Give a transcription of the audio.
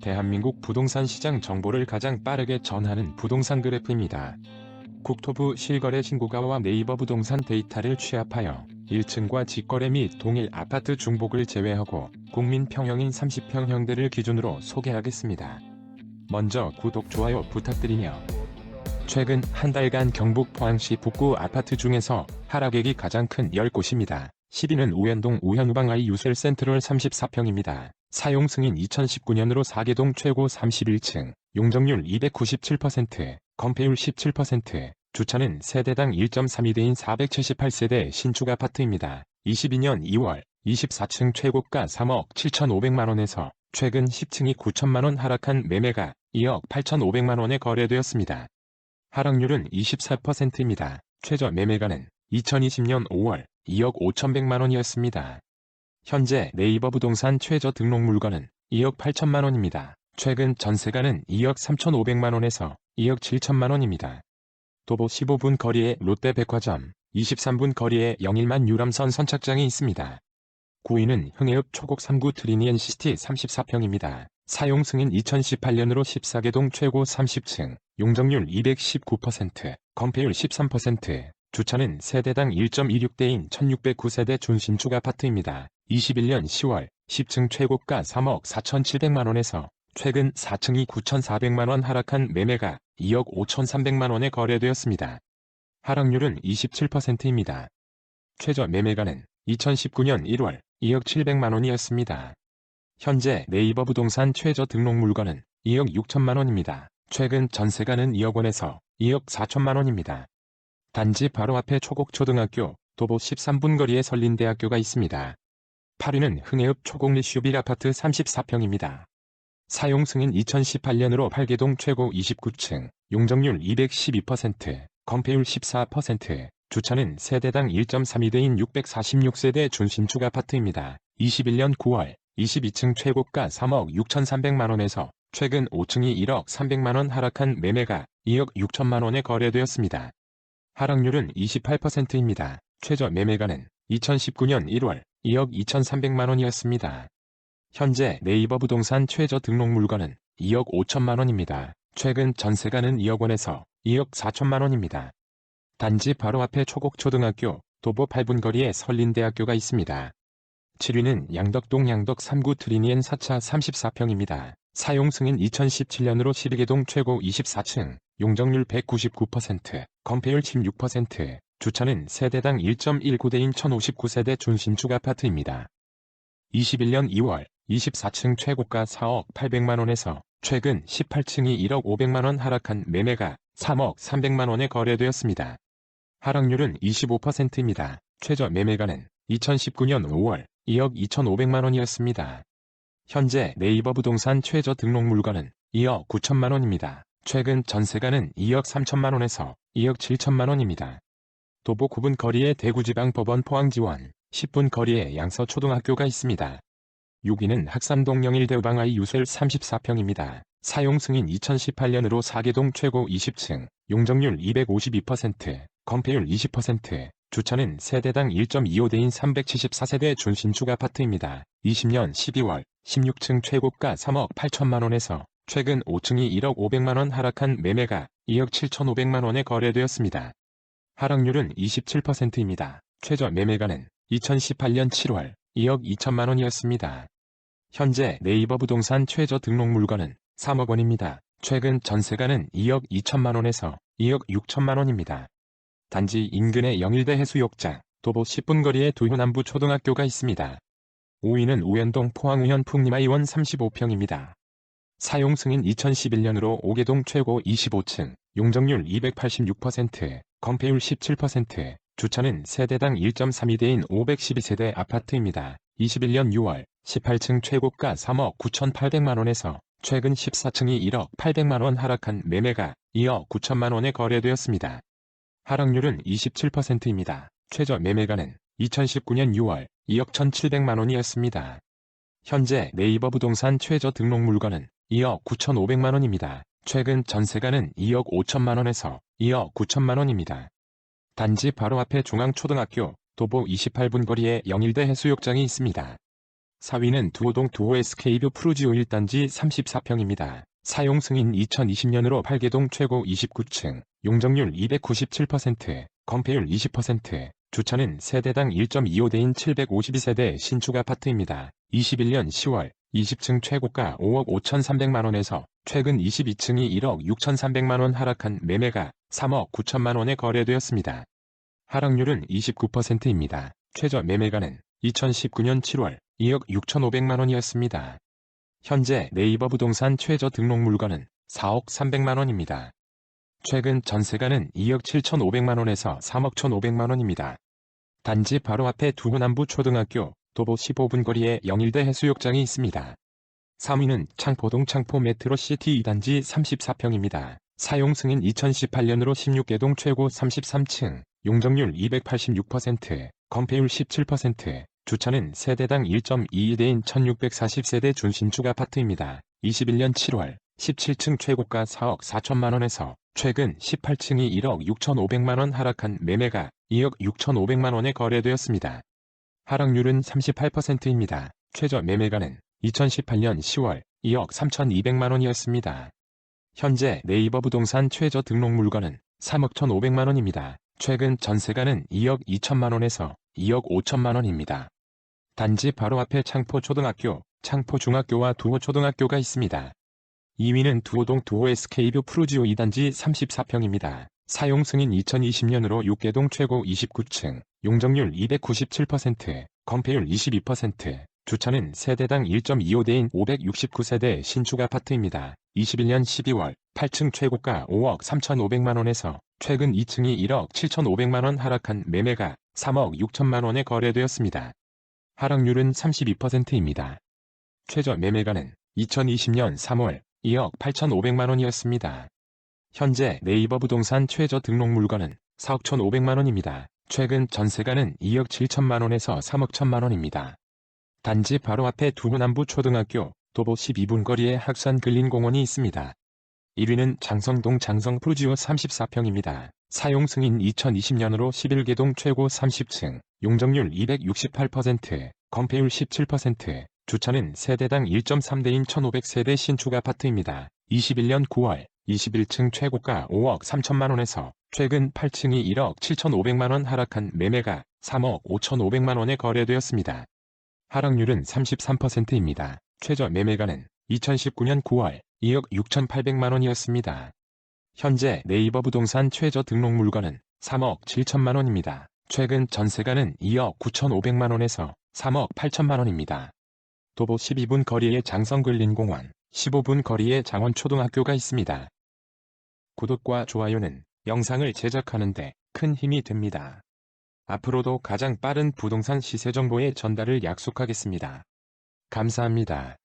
대한민국 부동산 시장 정보를 가장 빠르게 전하는 부동산 그래프입니다. 국토부 실거래 신고가와 네이버 부동산 데이터를 취합하여 1층과 직거래 및 동일 아파트 중복을 제외하고 국민 평형인 30평형대를 기준으로 소개하겠습니다. 먼저 구독, 좋아요 부탁드리며 최근 한 달간 경북 포항시 북구 아파트 중에서 하락액이 가장 큰 10곳입니다. 10위는 우현동 우현우방 아이 유셀 센트럴 34평입니다. 사용 승인 2019년으로 4개동 최고 31층, 용적률 297%, 건폐율 17%, 주차는 세대당 1.32대인 478세대 신축 아파트입니다. 22년 2월 24층 최고가 3억 7,500만원에서 최근 10층이 9천만원 하락한 매매가 2억 8,500만원에 거래되었습니다. 하락률은 24%입니다. 최저 매매가는 2020년 5월 2억 5,100만원이었습니다. 현재 네이버 부동산 최저 등록 물건은 2억 8천만 원입니다. 최근 전세가는 2억 3,500만 원에서 2억 7천만 원입니다. 도보 15분 거리에 롯데백화점, 23분 거리에 영일만 유람선 선착장이 있습니다. 9위는 흥해읍 초곡 3구 트리니엔 시티 34평입니다. 사용 승인 2018년으로 14개동 최고 30층, 용적률 219%, 건폐율 13%, 주차는 세대당 1.26대인 1609세대 준신축 아파트입니다. 21년 10월 10층 최고가 3억 4,700만원에서 최근 4층이 9,400만원 하락한 매매가 2억 5,300만원에 거래되었습니다. 하락률은 27%입니다. 최저 매매가는 2019년 1월 2억 700만원이었습니다. 현재 네이버 부동산 최저 등록 물건은 2억 6천만원입니다. 최근 전세가는 2억 원에서 2억 4천만원입니다. 단지 바로 앞에 초곡초등학교, 도보 13분 거리에 설린 대학교가 있습니다. 8위는 흥해읍 초곡리 슈 빌 아파트 34평입니다. 사용 승인 2018년으로 8개동 최고 29층, 용적률 212%, 건폐율 14%, 주차는 세대당 1.32대인 646세대 준신축 아파트입니다. 21년 9월 22층 최고가 3억 6,300만원에서 최근 5층이 1억 300만원 하락한 매매가 2억 6천만원에 거래되었습니다. 하락률은 28%입니다. 최저 매매가는 2019년 1월 2억 2,300만원이었습니다. 현재 네이버 부동산 최저 등록 물건은 2억 5천만원입니다. 최근 전세가는 2억 원에서 2억 4천만원입니다. 단지 바로 앞에 초곡초등학교, 도보 8분 거리에 설린대학교가 있습니다. 7위는 양덕동 양덕 3구 트리니엔 4차 34평입니다. 사용 승인 2017년으로 12개동 최고 24층, 용적률 199%, 건폐율 16%, 주차는 세대당 1.19대인 1059세대 준신축 아파트입니다. 21년 2월 24층 최고가 4억 800만원에서 최근 18층이 1억 500만원 하락한 매매가 3억 300만원에 거래되었습니다. 하락률은 25%입니다. 최저 매매가는 2019년 5월 2억 2,500만원이었습니다. 현재 네이버 부동산 최저 등록 물건은 2억 9천만원입니다. 최근 전세가는 2억 3천만원에서 2억 7천만원입니다. 도보 9분 거리에 대구지방법원 포항지원, 10분 거리에 양서초등학교가 있습니다. 6위는 학산동 영일대우방 아이 유셀 34평입니다. 사용 승인 2018년으로 4개동 최고 20층, 용적률 252%, 건폐율 20%, 주차는 세대당 1.25대인 374세대 준신축 아파트입니다. 20년 12월 16층 최고가 3억 8천만원에서 최근 5층이 1억 500만원 하락한 매매가 2억 7,500만원에 거래되었습니다. 하락률은 27%입니다. 최저 매매가는 2018년 7월 2억 2천만 원이었습니다. 현재 네이버 부동산 최저 등록 물건은 3억 원입니다. 최근 전세가는 2억 2천만 원에서 2억 6천만 원입니다. 단지 인근의 영일대 해수욕장, 도보 10분 거리에 두효남부 초등학교가 있습니다. 5위는 우현동 포항우현 풍림아이원 35평입니다. 사용 승인 2011년으로 5개동 최고 25층, 용적률 286%, 건폐율 17%, 주차는 세대당 1.32대인 512세대 아파트입니다. 21년 6월 18층 최고가 3억 9,800만원에서 최근 14층이 1억 800만원 하락한 매매가 2억 9천만원에 거래되었습니다. 하락률은 27%입니다. 최저 매매가는 2019년 6월 2억 1,700만원이었습니다. 현재 네이버 부동산 최저 등록 물건은 2억 9,500만원입니다. 최근 전세가는 2억 5천만원에서 2억 9천만원입니다. 단지 바로 앞에 중앙초등학교, 도보 28분 거리에 영일대 해수욕장이 있습니다. 4위는 두호동 두호 SK뷰 프루지오 1단지 34평입니다. 사용 승인 2020년으로 8개동 최고 29층, 용적률 297%, 건폐율 20%, 주차는 세대당 1.25대인 752세대 신축 아파트입니다. 21년 10월 20층 최고가 5억 5,300만원에서 최근 22층이 1억 6,300만원 하락한 매매가 3억 9천만원에 거래되었습니다. 하락률은 29%입니다. 최저 매매가는 2019년 7월 2억 6,500만원이었습니다. 현재 네이버 부동산 최저 등록 물건은 4억 300만원입니다. 최근 전세가는 2억 7,500만원에서 3억 1,500만원입니다. 단지 바로 앞에 두호남부 초등학교, 도보 15분 거리에 영일대 해수욕장이 있습니다. 3위는 창포동 창포 메트로시티 2단지 34평입니다. 사용 승인 2018년으로 16개동 최고 33층, 용적률 286%, 건폐율 17%, 주차는 세대당 1.22대인 1640세대 준신축 아파트입니다. 21년 7월 17층 최고가 4억 4천만원에서 최근 18층이 1억 6천5백만원 하락한 매매가 2억 6천5백만원에 거래되었습니다. 하락률은 38%입니다. 최저 매매가는 2018년 10월 2억 3천2백만원이었습니다. 현재 네이버 부동산 최저 등록 물건은 3억 1,500만원입니다. 최근 전세가는 2억 2천만원에서 2억 5천만원입니다. 단지 바로 앞에 창포초등학교, 창포중학교와 두호초등학교가 있습니다. 2위는 두호동 두호 SK뷰 프루지오 2단지 34평입니다. 사용 승인 2020년으로 6개동 최고 29층, 용적률 297%, 건폐율 22%, 주차는 세대당 1.25대인 569세대 신축 아파트입니다. 21년 12월 8층 최고가 5억 3,500만원에서 최근 2층이 1억 7,500만원 하락한 매매가 3억 6천만원에 거래되었습니다. 하락률은 32%입니다. 최저 매매가는 2020년 3월 2억 8,500만원이었습니다. 현재 네이버 부동산 최저 등록 물건은 4억 1,500만원입니다. 최근 전세가는 2억 7천만원에서 3억 1천만원입니다. 단지 바로 앞에 두호남부 초등학교, 도보 12분 거리에 학산 근린공원이 있습니다. 1위는 장성동 장성 프루지오 34평입니다. 사용 승인 2020년으로 11개동 최고 30층, 용적률 268%, 건폐율 17%, 주차는 세대당 1.3대인 1500세대 신축 아파트입니다. 21년 9월 21층 최고가 5억 3천만원에서 최근 8층이 1억 7천5백만원 하락한 매매가 3억 5천5백만원에 거래되었습니다. 하락률은 33%입니다. 최저 매매가는 2019년 9월 2억 6천8백만원이었습니다. 현재 네이버 부동산 최저 등록 물건은 3억 7천만원입니다. 최근 전세가는 2억 9천5백만원에서 3억 8천만원입니다. 도보 12분 거리에 장성근린공원, 15분 거리에 장원초등학교가 있습니다. 구독과 좋아요는 영상을 제작하는 데 큰 힘이 됩니다. 앞으로도 가장 빠른 부동산 시세 정보의 전달을 약속하겠습니다. 감사합니다.